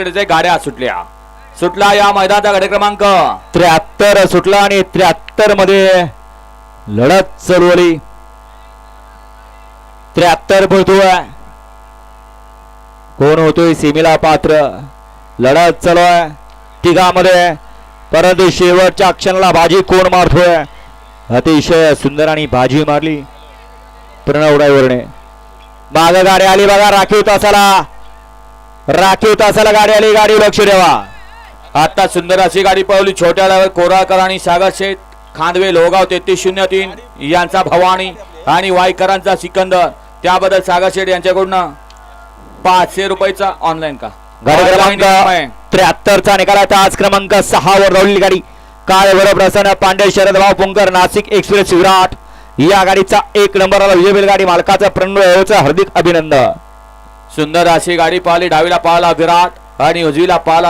गाड्या सुटल्या. सुटला या मैदानाचा गाडी क्रमांक त्र्याहत्तर सुटला आणि त्र्याहत्तरमध्ये लढत चळवळी त्र्याहत्तर पळतोय कोण होतोय सीमेला पात्र? लढत चालू आहे. तिघामध्ये परंतु शेवटच्या क्षणाला बाजी कोण मारतोय? अतिशय सुंदर आणि बाजी मारली. प्रणव ड्रायव्हरने. माग गाडी आली बघा राखीव तासाला. राखीव तासाला गाडी आली गाडी लक्ष ठेवा. आता सुंदर अशी गाडी पळवली छोट्या ड्रायव्हर कोराळकर आणि सागर शेठ खांदवे लोगाव तेहतीस शून्य तीन यांचा भवानी आणि वाईकरांचा सिकंदर. त्याबद्दल सागर शेठ यांच्याकडून पाचशे रुपयाचा ऑनलाईन का? गाडी Online आहे. क्रमांक त्र्याहत्तर चा निकाल आहे आज क्रमांक सहा वर गाडी. काळ वर प्रसन्न पांडे शरद भाऊ पुंकर नाशिक एक्सप्रेस विराट. या गाडीचा एक नंबरला विजय बैलगाडी मालकाचा प्रणव हार्दिक अभिनंदन. सुंदर अशी गाडी पाहिली डावीला पाहिला विराट आणि उजवीला पाहिला